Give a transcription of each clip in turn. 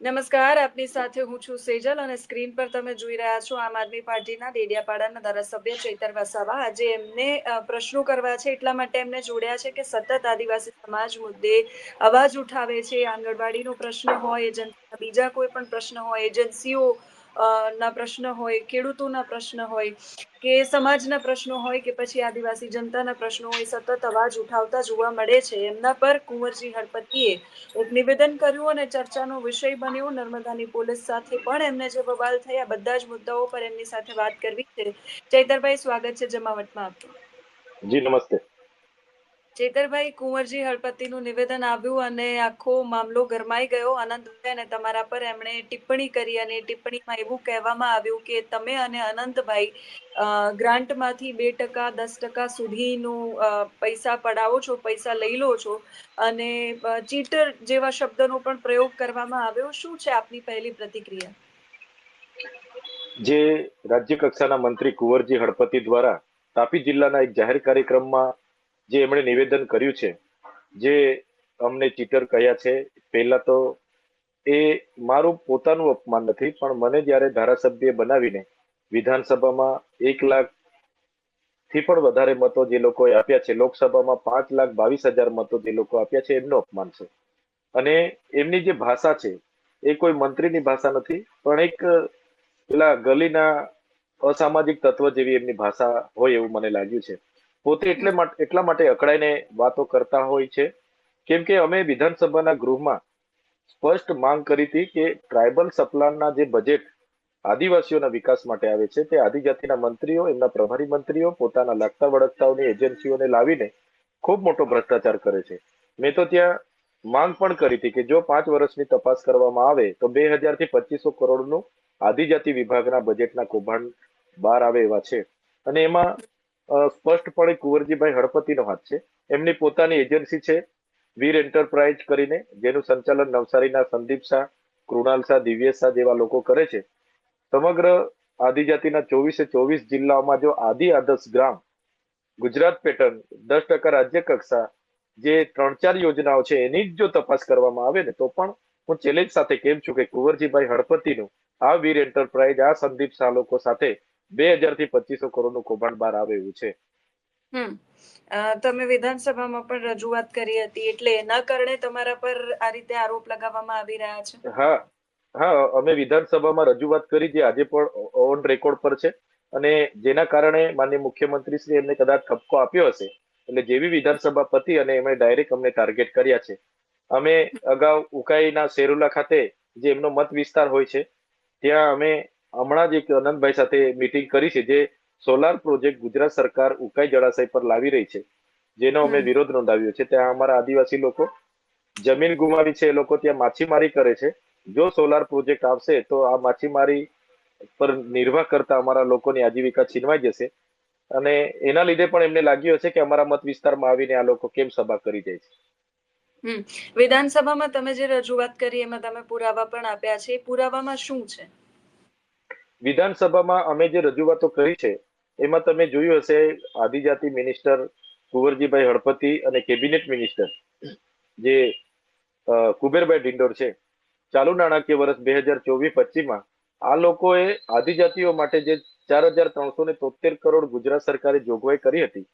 નમસ્કાર, આપની સાથે હું છું સેજલ અને સ્ક્રીન પર તમે જોઈ રહ્યા છો આમ આદમી પાર્ટીના ડેડિયાપાડાના ધારાસભ્ય ચૈતર વસાવા. આજે એમને પ્રશ્નો કરવા છે એટલા માટે એમને જોડ્યા છે કે સતત આદિવાસી સમાજ મુદ્દે અવાજ ઉઠાવે છે, આંગણવાડીનો પ્રશ્ન હોય, એજન્સીના બીજા કોઈ પણ પ્રશ્ન હોય, એજન્સીઓ ના પ્રશ્ન હોય, ખેડૂતોના પ્રશ્ન હોય, કે સમાજના પ્રશ્નો હોય, કે પછી આદિવાસી જનતાના પ્રશ્નો હોય, સતત અવાજ ઉઠાવતા જોવા મળે છે. એમના પર કુંવરજી હરપતિએ એક નિવેદન કર્યું અને ચર્ચાનો વિષય બન્યો. નર્મદાની પોલીસ સાથે પણ એમને જે બવાલ થયા, બધા જ મુદ્દાઓ પર એમની સાથે વાત કરવી છે. ચૈતરભાઈ, સ્વાગત છે જમાવટમાં આપનું. જી, નમસ્તે. ચેતરભાઈ કુંવરજી હળપતિનું નિવેદન આવ્યું અને આખો મામલો ગરમાઈ ગયો. અનંતભાઈ અને તમારા પર એમણે ટિપ્પણી કરી અને ટિપ્પણીમાં એવું કહેવામાં આવ્યું કે તમે અને અનંતભાઈ ગ્રાન્ટમાંથી બે ટકા, દસ ટકા સુધીનું પૈસા પડાવો છો, પૈસા લઈ લો છો અને ચીટર જેવા શબ્દનો પણ પ્રયોગ કરવામાં આવ્યો. શું છે આપની પહેલી પ્રતિક્રિયા? જે રાજ્ય કક્ષાના મંત્રી કુંવરજી હળપતિ દ્વારા તાપી જિલ્લાના એક જાહેર કાર્યક્રમમાં જે એમણે નિવેદન કર્યું છે, જે અમને ચીટર કહ્યા છે, પહેલા તો એ મારું પોતાનું અપમાન નથી, પણ મને જ્યારે ધારાસભ્ય બનાવીને વિધાનસભામાં એક લાખથી પણ વધારે મતો જે લોકોએ આપ્યા છે, લોકસભામાં પાંચ લાખ બાવીસ હજાર મતો જે લોકો આપ્યા છે, એમનું અપમાન છે. અને એમની જે ભાષા છે, એ કોઈ મંત્રીની ભાષા નથી, પણ એક પેલા ગલીના અસામાજિક તત્વ જેવી એમની ભાષા હોય એવું મને લાગ્યું છે. પોતે એટલે એટલા માટે અકળાઈને વાતો કરતા હોય છે. કેમ કે અમે વિધાનસભાના ગૃહમાં સ્પષ્ટ માંગ કરી હતી કે ટ્રાઇબલ સપ્લાનના જે બજેટ આદિવાસીઓના વિકાસ માટે આવે છે, તે આદિજાતિના મંત્રીઓ, એમના પ્રભારી મંત્રીઓ, પોતાના લાગતા વળગતાઓની એજન્સીઓને લાવીને ખૂબ મોટો ભ્રષ્ટાચાર કરે છે. મેં તો ત્યાં માંગ પણ કરી હતી કે જો પાંચ વર્ષની તપાસ કરવામાં આવે, તો બે હજારથી પચીસો કરોડનું આદિજાતિ વિભાગના બજેટના કૌભાંડ બહાર આવે એવા છે. અને એમાં સ્પષ્ટપણે કુંવરજીભાઈ હળપતિનો હાથ છે. એમની પોતાની એજન્સી છે, વીર એન્ટરપ્રાઇઝ કરીને, જેનું સંચાલન નવસારીના સંદીપ શાહ, કૃણાલ શાહ, દિવ્યેશ શાહ જેવા લોકો કરે છે. સમગ્ર આદિજાતિના ચોવીસે ચોવીસ જિલ્લાઓમાં જો આદિ આદર્શ ગ્રામ, ગુજરાત પેટર્ન, દસ ટકા રાજ્ય કક્ષા જે ત્રણ ચાર યોજનાઓ છે, એની જ જો તપાસ કરવામાં આવે ને, તો પણ હું ચેલેન્જ સાથે કેમ છું કે કુંવરજીભાઈ હળપતિનું, આ વીર એન્ટરપ્રાઇઝ, આ સંદીપ શાહ લોકો સાથે બે હજારથી પચીસો કરોડનું કૌભાંડ બહાર આવે એવું છે. તમે વિધાનસભામાં પણ રજૂઆત કરી હતી એટલે એના કારણે તમારા પર આ રીતે આરોપ લગાવવામાં આવી રહ્યા છે? હા. હા અમે વિધાનસભામાં રજૂઆત કરી જે આજે પણ ઓન રેકોર્ડ પર છે. અને જેના કારણે માનનીય મુખ્યમંત્રી શ્રી એમને કદાચ ઠપકો આપ્યો હશે. એટલે જેવી વિધાનસભા પતી અને એમણે ડાયરેક્ટ અમને ટાર્ગેટ કર્યા છે. અમે અગાઉ ઉકાઈના શેરુલા ખાતે જે એમનો મત વિસ્તાર હોય છે ત્યાં અમે હમણાં જ એક અનંતભાઈ સાથે મીટિંગ કરી છે જે સોલાર પ્રોજેક્ટ ગુજરાત સરકાર ઉકાઈ જળાશય પર લાવી રહી છે. જેનો અમે વિરોધ નોંધાવ્યો છે. ત્યાં અમારા આદિવાસી લોકો જમીન ગુમાવી છે એ લોકો ત્યાં માછીમારી કરે છે. જો સોલાર પ્રોજેક્ટ આવશે તો આ માછીમારી પર નિર્વાહ કરતા અમારા લોકોની આજીવિકા છીનવાઈ જશે. અને એના લીધે પણ એમને લાગ્યું હશે કે અમારા મત વિસ્તારમાં આવીને આ લોકો કેમ સભા કરી જાય છે. હમ. વિધાનસભામાં તમે જે રજૂઆત કરી એમાં તમે પુરાવા પણ આપ્યા છે. એ પુરાવામાં શું છે? વિધાનસભામાં અમે જે રજૂઆતો કરી છે એમાં તમે જોયું હશે આદિજાતિ મિનિસ્ટર કુંવરજીભાઈ હળપતિ અને કેબિનેટ મિનિસ્ટર જે કુબેરભાઈ ડિંડોર છે ચાલુ નાણાકીય વર્ષ બે હજાર ચોવીસ પચીસમાં આ લોકોએ આદિજાતિઓ માટે જે ચાર હજાર ત્રણસો ને તોતેર કરોડ ગુજરાત સરકારે જોગવાઈ કરી હતી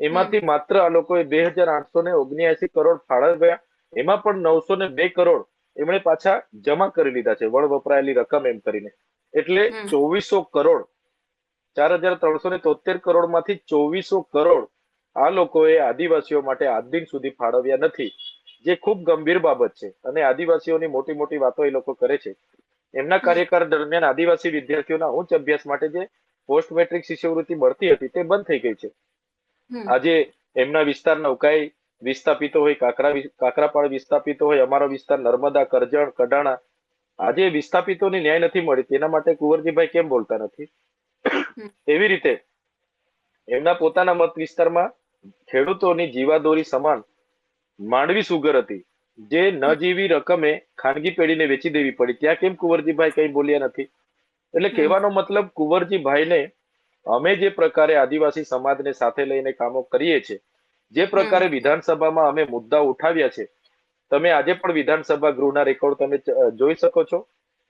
એમાંથી માત્ર આ લોકોએ બે હજાર આઠસો ને ઓગણ્યાસી કરોડ ફાળવ્યા એમાં પણ નવસો ને બે કરોડ એમણે પાછા જમા કરી લીધા છે વળ વપરાયેલી રકમ એમ કરીને. એટલે ચોવીસો કરોડ ચાર હજાર ત્રણસો ને તોતેર કરોડમાંથી ચોવીસો કરોડ આ લોકોએ આદિવાસીઓ માટે આજ દિન સુધી ફાળવ્યા નથી. જે ખૂબ ગંભીર બાબત છે. અને આદિવાસીઓની મોટી મોટી વાતો એ લોકો કરે છે. એમના કાર્યકાળ દરમિયાન આદિવાસી વિદ્યાર્થીઓના ઉચ્ચ અભ્યાસ માટે જે પોસ્ટ મેટ્રિક શિષ્યવૃત્તિ મળતી હતી તે બંધ થઈ ગઈ છે. આજે એમના વિસ્તારના ઉકાઈ વિસ્થાપિતો હોય કાકરા કાકરાપાળ વિસ્થાપિતો હોય અમારો વિસ્તાર નર્મદા કરજણ કડાણા આજે વિસ્થાપિતોને ન્યાય નથી મળી તેના માટે કુંવરજીભાઈ કેમ બોલતા નથી? એવી રીતે એમના પોતાના મત વિસ્તારમાં ખેડૂતોની જીવાદોરી સમાન માંડવી સુગર હતી જે ન જીવી રકમે ખાનગી પેઢીને વેચી દેવી પડી. ત્યાં કેમ કુંવરજીભાઈ કઈ બોલ્યા નથી? એટલે. કહેવાનો મતલબ કુંવરજીભાઈને અમે જે પ્રકારે આદિવાસી સમાજને સાથે લઈને કામો કરીએ છીએ જે પ્રકારે વિધાનસભામાં અમે મુદ્દા ઉઠાવ્યા છે તમે આજે પણ વિધાનસભા ગૃહના રેકોર્ડ તમે જોઈ શકો છો.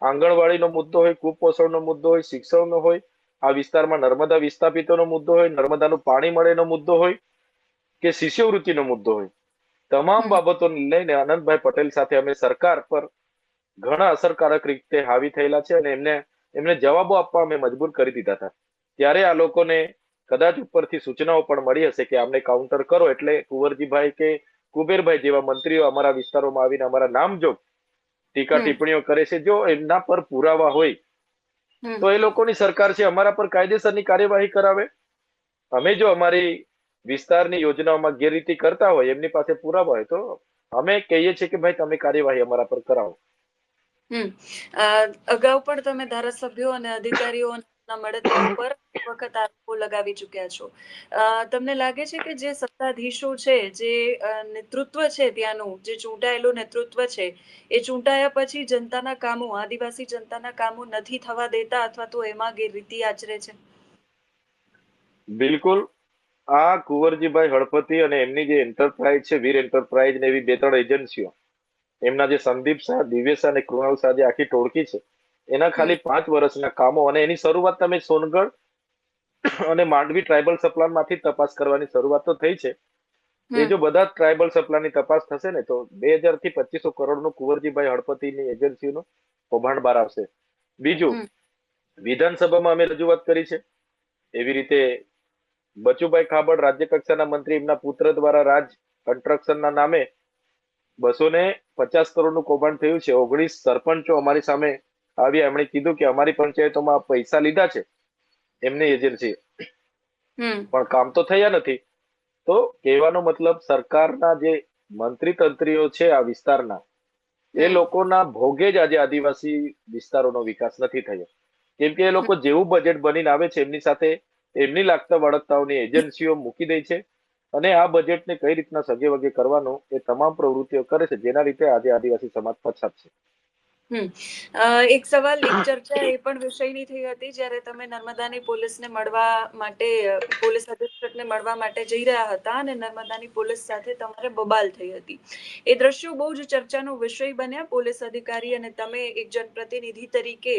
આંગણવાડીનો મુદ્દો હોય, કુપોષણનો મુદ્દો હોય, શિક્ષણનો હોય, આ વિસ્તારમાં નર્મદા વિસ્થાપિતોનો મુદ્દો હોય, નર્મદાનું પાણી મળેનો મુદ્દો હોય કે શિષ્યવૃત્તિનો મુદ્દો હોય. તમામ બાબતોને લઈને આનંદભાઈ પટેલ સાથે અમે સરકાર પર ઘણા અસરકારક રીતે હાવી થયેલા છે અને એમને એમને જવાબો આપવા અમે મજબૂર કરી દીધા હતા. ત્યારે આ લોકોને કદાચ ઉપરથી સૂચનાઓ પણ મળી હશે કે આમને કાઉન્ટર કરો એટલે કુંવરજીભાઈ કે કુબેરભાઈ જેવા મંત્રીઓ અમારા વિસ્તારોમાં આવીને અમારા નામજોગ ટીકા ટિપ્પણીઓ કરે છે જો એમના પર પુરાવા હોય તો એ લોકોની સરકાર છે અમારા પર કાયદેસરની કાર્યવાહી કરાવે. અમે જો અમારી વિસ્તારની યોજનાઓમાં ગેરરીતિ કરતા હોય એમની પાસે પુરાવા હોય તો અમે કહીએ છીએ કે ભાઈ તમે કાર્યવાહી અમારા પર કરાવો. અગાઉ પણ તમે ધારાસભ્યો અને અધિકારીઓના મળતિયા પર એક વખત આરોપો લગાવી ચૂક્યા છો. તમને લાગે છે કે જે સત્તાધીશો છે, જે નેતૃત્વ છે ત્યાંનું, જે ચૂંટાયેલું નેતૃત્વ છે, એ ચૂંટાયા પછી જનતાના કામો, આદિવાસી જનતાના કામો નથી થવા દેતા અથવા તો એમાં ગેરરીતિ આચરે છે? બિલકુલ. આ કુંવરજીભાઈ હળપતિ અને એમની જે એન્ટરપ્રાઇઝ છે, વીર એન્ટરપ્રાઇઝ ને એવી બે ત્રણ એજન્સીઓ એમના જે સંદીપ શાહ દિવ્ય શાહ અને કૃણાલ શાહ જે આખી ટોળકી છે એના ખાલી પાંચ વર્ષના કામો અને એની શરૂઆત તમે સોનગઢ અને માંડવી ટ્રાઇબલ સપ્લાનમાંથી તપાસ કરવાની શરૂઆત તો થઈ છે. એ જો બધા ટ્રાઇબલ સપ્લાનની તપાસ થશે ને તો બે હજારથી પચીસો કરોડનું કુંવરજીભાઈ હળપતિની એજન્સીનું કૌભાંડ બહાર આવશે. બીજું વિધાનસભામાં અમે રજૂઆત કરી છે. એવી રીતે બચુભાઈ ખાબડ રાજ્ય કક્ષાના મંત્રી એમના પુત્ર દ્વારા રાજ કન્સ્ટ્રક્શનના નામે બસો ને પચાસ કરોડનું કૌભાંડ થયું છે. ઓગણીસ સરપંચો અમારી સામે આવ્યા એમણે કીધું કે અમારી પંચાયતોમાં પૈસા લીધા છે. એમની એજન્સી પણ કામ તો થયા નથી. તો કહેવાનો મતલબ સરકારના જે મંત્રી તંત્રીઓ છે આ વિસ્તારના એ લોકોના ભોગે જ આજે આદિવાસી વિસ્તારોનો વિકાસ નથી થયો. કેમ કે એ લોકો જેવું બજેટ બનીને આવે છે એમની સાથે એમની લાગતા વળગતાઓની એજન્સીઓ મૂકી દે છે. અને આ બજેટને કઈ રીતના સગે વગે કરવાનો એ તમામ પ્રવૃત્તિઓ કરે છે જેના રીતે આજે આદિવાસી સમાજ પછાત છે એક સવાલ એક ચર્ચા એ પણ વિષયની થઈ હતી જ્યારે તમે નર્મદાની પોલીસને મળવા માટે પોલીસ અધિક્ષકને મળવા માટે જઈ રહ્યા હતા અને નર્મદાની પોલીસ સાથે તમારે બબાલ થઈ હતી. એ દ્રશ્યો બહુ જ ચર્ચાનો વિષય બન્યા પોલીસ અધિકારી અને તમે એક જનપ્રતિનિધિ તરીકે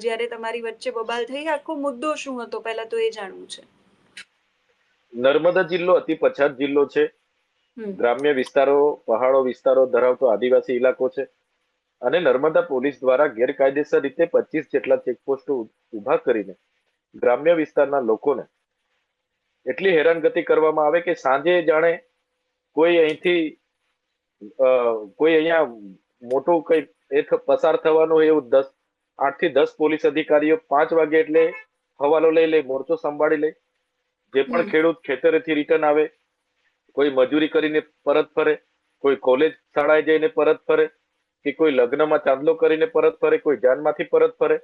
જ્યારે તમારી વચ્ચે બબાલ થઈ આખો મુદ્દો શું હતો? પહેલા તો એ જાણવું છે. નર્મદા જિલ્લો અતિ પછાત જિલ્લો છે. ગ્રામ્ય વિસ્તારો પહાડો વિસ્તારો ધરાવતો આદિવાસી ઇલાકો છે. અને નર્મદા પોલીસ દ્વારા ગેરકાયદેસર રીતે પચીસ જેટલા ચેકપોસ્ટો ઊભા કરીને ગ્રામ્ય વિસ્તારના લોકોને એટલી હેરાનગતિ કરવામાં આવે કે સાંજે જાણે કોઈ અહીંથી કોઈ અહીંયા મોટું કઈ એ પસાર થવાનું એવું દસ આઠથી દસ પોલીસ અધિકારીઓ પાંચ વાગે એટલે હવાલો લઈ લે મોરચો સંભાળી લે. જે પણ ખેડૂત ખેતરેથી રિટર્ન આવે કોઈ મજૂરી કરીને પરત ફરે કોઈ કોલેજ શાળાએ જઈને પરત ફરે કે કોઈ લગ્નમાં ચાંદલો કરીને પરત ફરે કોઈ જાનમાંથી પરત ફરે.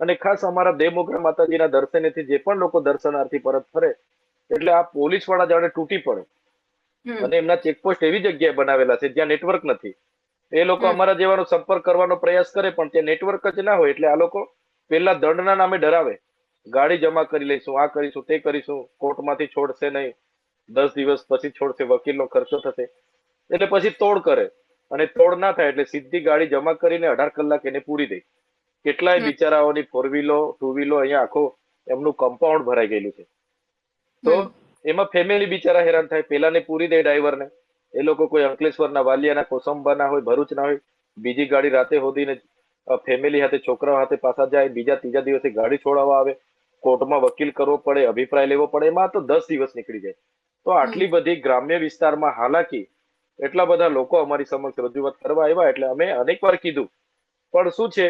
અને ખાસ અમારા દેવમોગરા માતાજીના દર્શનેથી જે પણ લોકો દર્શનાર્થી પરત ફરે એટલે આ પોલીસવાળા જાણે તૂટી પડે. અને એમના ચેકપોસ્ટ એવી જગ્યાએ બનાવેલા છે જ્યાં નેટવર્ક નથી. એ લોકો અમારા જેવાનો સંપર્ક કરવાનો પ્રયાસ કરે પણ ત્યાં નેટવર્ક જ ના હોય એટલે આ લોકો પેલા દંડના નામે ડરાવે. ગાડી જમા કરી લઈશું આ કરીશું તે કરીશું કોર્ટમાંથી છોડશે નહીં. દસ દિવસ પછી છોડશે વકીલનો ખર્ચો થશે. એટલે પછી તોડ કરે. અને તોડ ના થાય એટલે સીધી ગાડી જમા કરીને અઢાર કલાક એને પૂરી દે. કેટલાય બિચારાઓની ફોર વ્હીલો ટુ વ્હીલો અહીંયા આખો એમનું કમ્પાઉન્ડ ભરાઈ ગયેલું છે. તો એમાં ફેમિલી બિચારા હેરાન થાય. પેલાને પૂરી દે ડ્રાઈવરને એ લોકો કોઈ અંકલેશ્વરના વાલિયાના કોસંબાના હોય ભરૂચના હોય બીજી ગાડી રાતે હોદીને ફેમિલી સાથે છોકરાઓ સાથે પાછા જાય બીજા ત્રીજા દિવસે ગાડી છોડાવવા આવે કોર્ટમાં વકીલ કરવો પડે અભિપ્રાય લેવો પડે એમાં તો દસ દિવસ નીકળી જાય. તો આટલી બધી ગ્રામ્ય વિસ્તારમાં હાલાકી એટલા બધા લોકો અમારી સમક્ષ રજૂઆત કરવા આવ્યા એટલે અમે અનેક વાર કીધું. પણ શું છે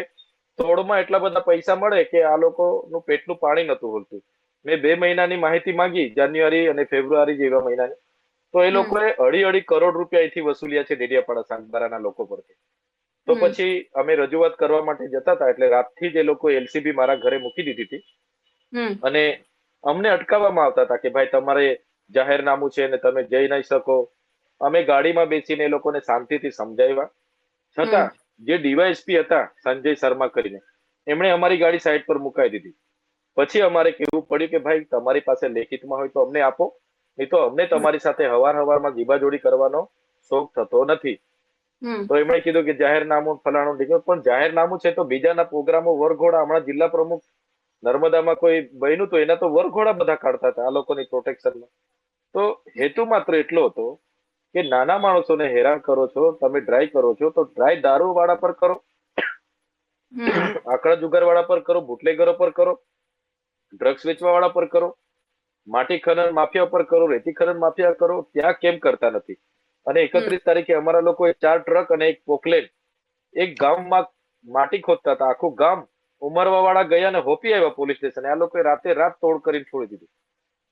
તોડમાં એટલા બધા પૈસા મળે કે આ લોકોનું પેટનું પાણી નતું હોલતું મેં બે મહિનાની માહિતી માંગી જાન્યુઆરી અને ફેબ્રુઆરી જેવા મહિનાની. તો એ લોકોએ અઢી અઢી કરોડ રૂપિયા અહીંથી વસૂલ્યા છે ડેડિયાપાડા સાંગબારાના લોકો પરથી. તો પછી અમે રજૂઆત કરવા માટે જતા હતા એટલે રાતથી જ એ લોકો એલસીબી મારા ઘરે મૂકી દીધી હતી. અને અમને અટકાવવામાં આવતા હતા કે ભાઈ તમારે જાહેરનામું છે ને તમે જઈ નહીં શકો. અમે ગાડીમાં બેસીને એ લોકોને શાંતિથી સમજાવ્યા. છતાં જે ડીવાયએસપી હતા સંજય શર્મા કરીને એમણે અમારી ગાડી સાઈડ પર મુકાઈ દીધી. પછી અમારે કહેવું પડ્યું કે ભાઈ તમારી પાસે લેખિતમાં હોય તો અમને આપો નહીં તો અમને તમારી સાથે હવાર હવારમાં જીબાજોડી કરવાનો શોખ થતો નથી. તો એમણે કીધું કે જાહેરનામું ફલાણું નીકળ્યું. પણ જાહેરનામું છે તો બીજાના પ્રોગ્રામો વરઘોડા હમણાં જિલ્લા પ્રમુખ નર્મદામાં કોઈ બન્યું તો એના તો વરઘોડા બધા કાઢતા હતા આ લોકોની પ્રોટેક્શનમાં. તો હેતુ માત્ર એટલો હતો કે નાના માણસોને હેરાન કરો છો તમે ડ્રાય કરો છો તો ડ્રાય દારૂ વાળા પર કરો. આંકડા જુગાર વાળા પર કરો બુટલેગરો પર કરો ડ્રગ્સ વેચવા વાળા પર કરો માટી ખનન માફિયા પર કરો રેતી ખનન માફિયા કરો ત્યાં કેમ કરતા નથી? અને એકત્રીસ તારીખે અમારા લોકોએ ચાર ટ્રક અને એક પોકલેન એક ગામમાં માટી ખોદતા હતા. આખું ગામ ઉમરવા વાળા ગયા ને હોપી આવ્યા પોલીસ સ્ટેશન. આ લોકોએ રાતે રાત તોડ કરીને છોડી દીધું.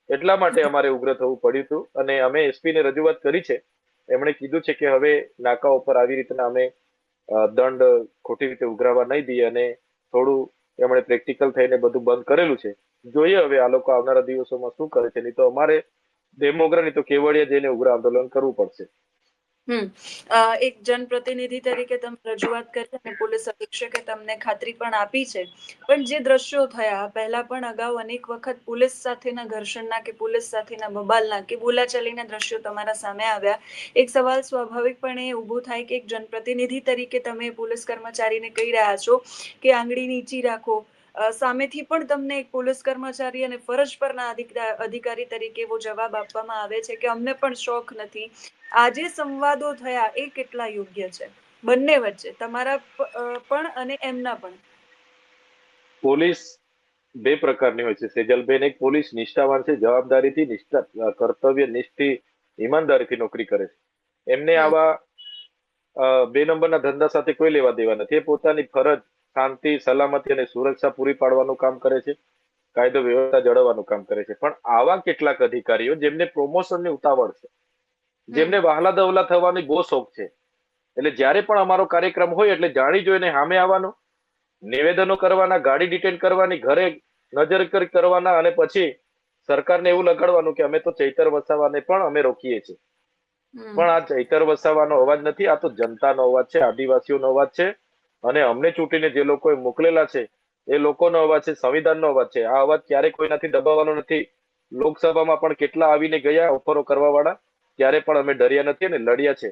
એટલા માટે અમારે ઉગ્ર થવું પડ્યું હતું અને અમે એસપી ને રજૂઆત કરી છે. એમણે કીધું છે કે હવે નાકા ઉપર આવી રીતના અમે દંડ ખોટી રીતે ઉઘરાવા નહીં દઈએ અને થોડું એમણે પ્રેક્ટિકલ થઈને બધું બંધ કરેલું છે. જોઈએ હવે આ લોકો આવનારા દિવસોમાં શું કરે છે. નહીં તો અમારે ડેમોગ્રા નહીં તો કેવડિયા જઈને ઉગ્ર આંદોલન કરવું પડશે. એક જનપ્રતિનિધિ તરીકે તમે રજૂઆત કરી અને પોલીસ અધિક્ષકે તમને ખાતરી પણ આપી છે. પણ જે દ્રશ્યો થયા, પહેલા પણ અગાઉ અનેક વખત પોલીસ સાથેના ઘર્ષણના કે પોલીસ સાથેના બબાલના કે બોલાચાલીના દ્રશ્યો તમારા સામે આવ્યા. એક સવાલ સ્વાભાવિકપણે ઊભો થાય કે એક જનપ્રતિનિધિ તરીકે તમે પોલીસ કર્મચારીને કહી રહ્યા છો કે આંગળી નીચી રાખો સામેથી પણ તમને એક પોલીસ કર્મચારી અને ફરજ પરના અધિકારી તરીકે એવો જવાબ આપવામાં આવે છે કે અમને પણ શોખ નથી. આજે સંવાદો થયા એ કેટલા યોગ્ય છે? બંને વચ્ચે તમારા પણ અને એમના પણ. પોલીસ બે પ્રકારની હોય છે. સેજલબેન એક પોલીસ નિષ્ઠાવાન છે જવાબદારીથી નિષ્ઠા કર્તવ્ય નિષ્ઠી ઈમાનદારીથી નોકરી કરે છે. એમને આવા બે નંબરના ધંધા સાથે કોઈ લેવા દેવા નથી. એ પોતાની ફરજ શાંતિ સલામતી અને સુરક્ષા પૂરી પાડવાનું કામ કરે છે. કાયદો વ્યવસ્થા જળવવાનું કામ કરે છે. પણ આવા કેટલાક અધિકારીઓ જેમને પ્રમોશનની ઉતાવળ છે જેમને વહાલા દવલા થવાની બહુ શોખ છે એટલે જ્યારે પણ અમારો કાર્યક્રમ હોય એટલે જાણી જોઈને સામે આવવાનો નિવેદનો કરવાના ગાડી ડિટેન કરવાની ઘરે નજર કરી કરવાના અને પછી સરકારને એવું લગાડવાનું કે અમે તો ચૈતર વસાવાને પણ અમે રોકીએ છીએ. પણ આ ચૈતર વસાવાનો અવાજ નથી આ તો જનતાનો અવાજ છે આદિવાસીઓનો અવાજ છે. અને અમને ચૂંટીને જે લોકોએ મોકલેલા છે, એ લોકોનો અવાજ છે, સંવિધાનનો અવાજ છે. આ અવાજ ક્યારે કોઈનાથી દબાવવાનો નથી. લોકસભામાં પણ કેટલા આવીને ગયા ઓફરો કરવા વાળા ત્યારે પણ અમે ડર્યા નથી અને લડ્યા છે.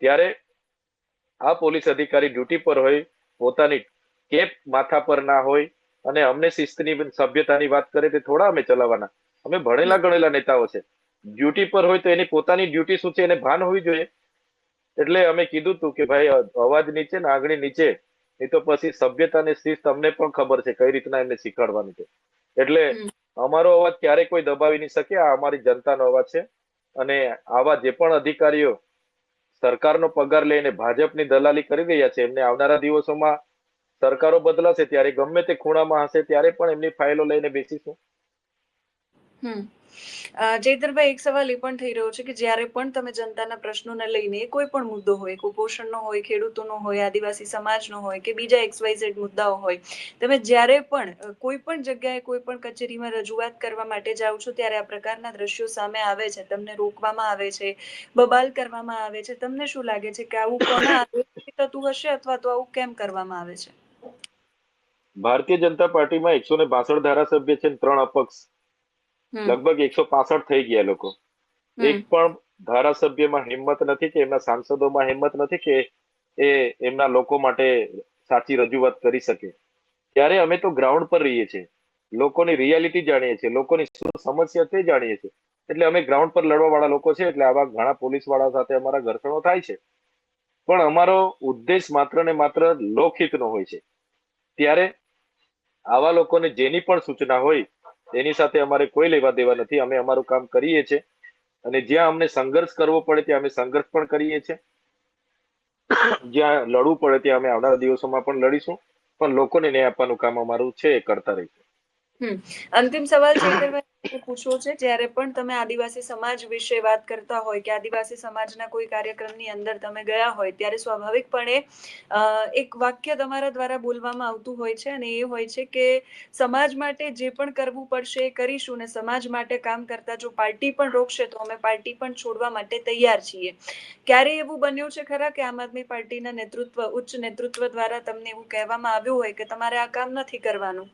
ત્યારે આ પોલીસ અધિકારી ડ્યુટી પર હોય, પોતાની કેપ માથા પર ના હોય, અને અમને શિસ્તની સભ્યતાની વાત કરે તે થોડા અમે ચલાવવાના. અમે ભણેલા ગણેલા નેતાઓ છે. ડ્યુટી પર હોય તો એની પોતાની ડ્યુટી શું છે? એને ભાન હોવી જોઈએ. એટલે અમે કીધું તું કે ભાઈ અવાજ નીચે ને આંગળી નીચે. એ તો પછી સભ્યતા અને શિસ્ત અમને પણ ખબર છે કઈ રીતના એમને શીખવાડવાની છે. એટલે અમારો અવાજ ક્યારે કોઈ દબાવી નહીં શકે. આ અમારી જનતાનો અવાજ છે. અને આવા જે પણ અધિકારીઓ સરકારનો પગાર લઈને ભાજપની દલાલી કરી રહ્યા છે એમને આવનારા દિવસોમાં સરકારો બદલાશે ત્યારે ગમે તે ખૂણામાં હશે ત્યારે પણ એમની ફાઇલો લઈને બેસીશું. હમ એક સવાલ એ પણ થઈ રહ્યો છે કે જ્યારે પણ તમે જનતાના પ્રશ્નોને લઈને કોઈ પણ મુદ્દો હોય, કુપોષણનો હોય, ખેડૂતોનો હોય, આદિવાસી સમાજનો હોય કે બીજા એક્સવાયઝેડ મુદ્દાઓ હોય, તમે જ્યારે પણ કોઈ પણ જગ્યાએ કોઈ પણ કચેરીમાં રજૂઆત કરવા માટે જાઓ છો, ત્યારે આ પ્રકારના દ્રશ્યો સામે આવે છે, તમને રોકવામાં આવે છે, બબાલ કરવામાં આવે છે, તમને શું લાગે છે કે આવું કોના આદેશથી થતું હશે અથવા તો આવું કેમ કરવામાં આવે છે? ભારતીય જનતા પાર્ટીમાં એકસો ને બાસઠ ધારાસભ્ય છે ત્રણ અપક્ષ. લગભગ એકસો પાસઠ થઈ ગયા લોકો. એક પણ ધારાસભ્યમાં હિંમત નથી કે એમના સાંસદોમાં હિંમત નથી કે એ એમના લોકો માટે સાચી રજૂઆત કરી શકે. ત્યારે અમે તો ગ્રાઉન્ડ પર રહીએ છીએ. લોકોની રિયાલિટી જાણીએ છીએ. લોકોની શું સમસ્યા તે જાણીએ છીએ. એટલે અમે ગ્રાઉન્ડ પર લડવા વાળા લોકો છે એટલે આવા ઘણા પોલીસવાળા સાથે અમારા ઘર્ષણો થાય છે. પણ અમારો ઉદ્દેશ માત્ર ને માત્ર લોકહિતનો હોય છે. ત્યારે આવા લોકોને જેની પણ સૂચના હોય એની સાથે અમારે કોઈ લેવા દેવા નથી. અમે અમારું કામ કરીએ છીએ. અને જ્યાં અમને સંઘર્ષ કરવો પડે, ત્યાં અમે સંઘર્ષ પણ કરીએ છીએ. જ્યાં લડવું પડે, ત્યાં અમે આવનારા દિવસોમાં પણ લડીશું. પણ લોકોને ન્યાય આપવાનું કામ અમારું છે, એ કરતા રહીશું. અંતિમ સવાલ છે પૂછવો છે, જ્યારે પણ તમે આદિવાસી સમાજ વિશે વાત કરતા હોય કે આદિવાસી સમાજના કોઈ કાર્યક્રમની અંદર તમે ગયા હોય, ત્યારે સ્વાભાવિકપણે એક વાક્ય તમારા દ્વારા બોલવામાં આવતું હોય છે અને એ હોય છે કે સમાજ માટે જે પણ કરવું પડશે એ કરીશું ને સમાજ માટે કામ કરતા જો પાર્ટી પણ રોકશે તો અમે પાર્ટી પણ છોડવા માટે તૈયાર છીએ. ક્યારે એવું બન્યું છે ખરા કે આમ આદમી પાર્ટીના નેતૃત્વ, ઉચ્ચ નેતૃત્વ દ્વારા તમને એવું કહેવામાં આવ્યું હોય કે તમારે આ કામ નથી કરવાનું?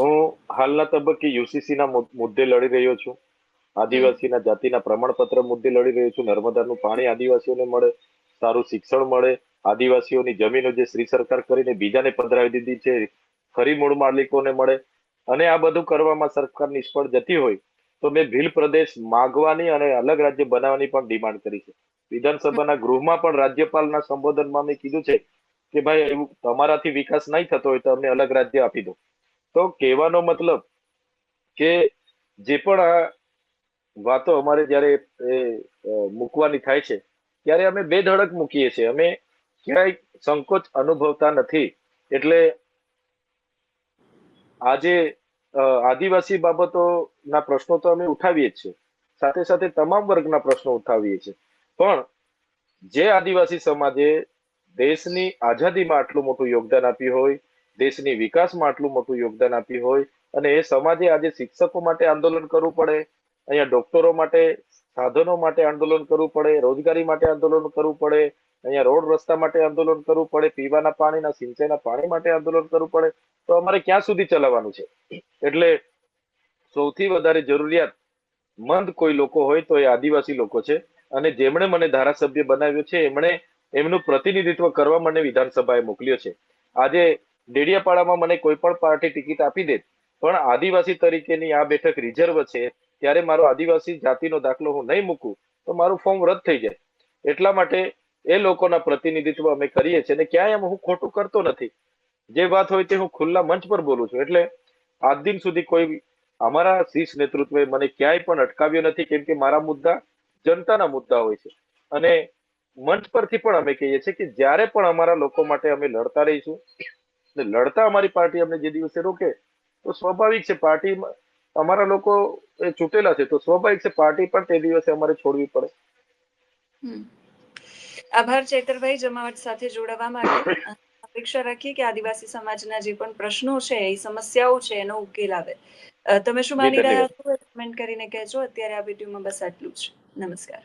હું હાલના તબક્કે યુસીસી ના મુદ્દે લડી રહ્યો છું. આદિવાસીના જાતિના પ્રમાણપત્ર મુદ્દે લડી રહ્યો છું. નર્મદાનું પાણી આદિવાસીઓને મળે, સારું શિક્ષણ મળે. આદિવાસીઓની જમીનો જે શ્રી સરકાર કરીને બીજાને પધરાવી દીધી છે, ફરી મૂળ માલિકોને મળે. અને આ બધું કરવામાં સરકાર નિષ્ફળ જતી હોય, તો મેં ભીલ પ્રદેશ માગવાની અને અલગ રાજ્ય બનાવવાની પણ ડિમાન્ડ કરી છે. વિધાનસભાના ગૃહમાં પણ રાજ્યપાલના સંબોધનમાં મેં કીધું છે કે, ભાઈ, એવું તમારાથી વિકાસ નહીં થતો હોય તો અમને અલગ રાજ્ય આપી દો. તો કહેવાનો મતલબ કે જે પણ આ વાતો અમારે જ્યારે મૂકવાની થાય છે, ત્યારે અમે બે ધડક મૂકીએ છીએ. અમે ક્યાંય સંકોચ અનુભવતા નથી. એટલે આજે આદિવાસી બાબતોના પ્રશ્નો તો અમે ઉઠાવીએ જ છીએ. સાથે સાથે તમામ વર્ગના પ્રશ્નો ઉઠાવીએ છીએ. પણ જે આદિવાસી સમાજે દેશની આઝાદીમાં આટલું મોટું યોગદાન આપ્યું હોય દેશની વિકાસમાં આટલું મોટું યોગદાન આપ્યું હોય અને એ સમાજે આજે શિક્ષકો માટે આંદોલન કરવું પડે, અહીંયા ડોક્ટરો માટે, સાધનો માટે આંદોલન કરવું પડે, રોજગારી માટે આંદોલન કરવું પડે, અહીંયા રોડ રસ્તા માટે આંદોલન કરવું પડે, પીવાના પાણીના, સિંચાઈના પાણી માટે આંદોલન કરવું પડે. તો અમારે ક્યાં સુધી ચલાવવાનું છે? એટલે સૌથી વધારે જરૂરિયાત મંદ કોઈ લોકો હોય તો એ આદિવાસી લોકો છે. અને જેમણે મને ધારાસભ્ય બનાવ્યો છે, એમણે એમનું પ્રતિનિધિત્વ કરવા મને વિધાનસભાએ મોકલ્યો છે. આજે ડેડિયાપાડામાં મને કોઈ પણ પાર્ટી ટિકિટ આપી દે. પણ આદિવાસી તરીકેની આ બેઠક રિઝર્વ છે, ત્યારે મારો આદિવાસી જાતિનો દાખલો હું નહીં મૂકું, તો મારું ફોર્મ રદ થઈ જાય. એટલા માટે એ લોકોના પ્રતિનિધિત્વ અમે કરીએ છીએ અને ક્યાંય એમ હું ખોટું કરતો નથી. જે વાત હોય તે હું ખુલ્લા મંચ પર બોલું છું. એટલે આજ દિન સુધી કોઈ અમારા શીર્ષ નેતૃત્વે મને ક્યાંય પણ અટકાવ્યો નથી, કેમ કે મારા મુદ્દા જનતાના મુદ્દા હોય છે. અને મંચ પરથી પણ અમે કહીએ છીએ કે જ્યારે પણ અમારા લોકો માટે અમે લડતા રહીશું ને લડતા અમારી પાર્ટી અમને જે દિવસે રોકે તો સ્વાભાવિક છે પાર્ટી અમારા લોકો એ ચૂંટેલા છે તો સ્વાભાવિક છે પાર્ટી પણ તે દિવસે અમારે છોડવી પડે. હમ. આભાર ચેતરભાઈ જમાવટ સાથે જોડાવા માટે. અપેક્ષા રાખીએ કે આદિવાસી સમાજના જે પણ પ્રશ્નો છે એ સમસ્યાઓ છે એનો ઉકેલ આવે. તમે શું માની રહ્યા છો? કમેન્ટ કરીને કહેજો. અત્યારે આ વિડીયોમાં બસ આટલું જ. નમસ્કાર.